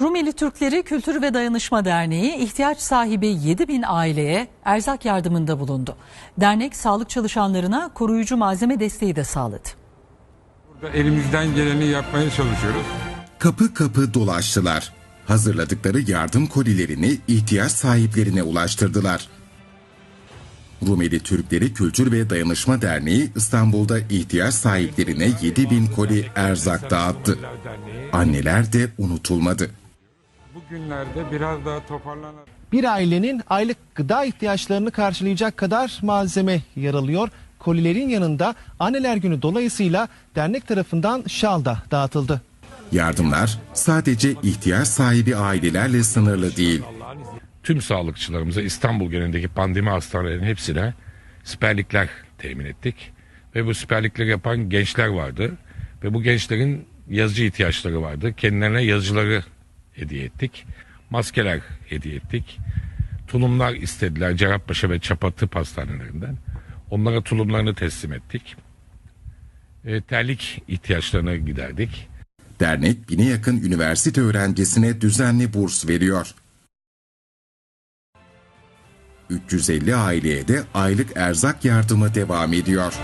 Rumeli Türkleri Kültür ve Dayanışma Derneği ihtiyaç sahibi 7 bin aileye erzak yardımında bulundu. Dernek sağlık çalışanlarına koruyucu malzeme desteği de sağladı. Burada elimizden geleni yapmaya çalışıyoruz. Kapı kapı dolaştılar. Hazırladıkları yardım kolilerini ihtiyaç sahiplerine ulaştırdılar. Rumeli Türkleri Kültür ve Dayanışma Derneği İstanbul'da ihtiyaç sahiplerine 7 bin koli erzak dağıttı. Anneler de unutulmadı. Bugünlerde biraz daha toparlanan Bir ailenin aylık gıda ihtiyaçlarını karşılayacak kadar malzeme yer alıyor. Kolilerin yanında anneler günü dolayısıyla dernek tarafından şal da dağıtıldı. Yardımlar sadece ihtiyaç sahibi ailelerle sınırlı değil. tüm sağlıkçılarımıza İstanbul genelindeki pandemi hastanelerinin hepsine siperlikler temin ettik. Ve bu siperlikleri yapan gençler vardı. Ve bu gençlerin yazıcı ihtiyaçları vardı. Kendilerine yazıcıları hediye ettik. Maskeler hediye ettik. Tulumlar istediler Cerrahpaşa ve Çapa Tıp Hastanelerinden. Onlara tulumlarını teslim ettik. E, terlik ihtiyaçlarını giderdik. Dernek bine yakın üniversite öğrencisine düzenli burs veriyor. 350 aileye de aylık erzak yardımı devam ediyor.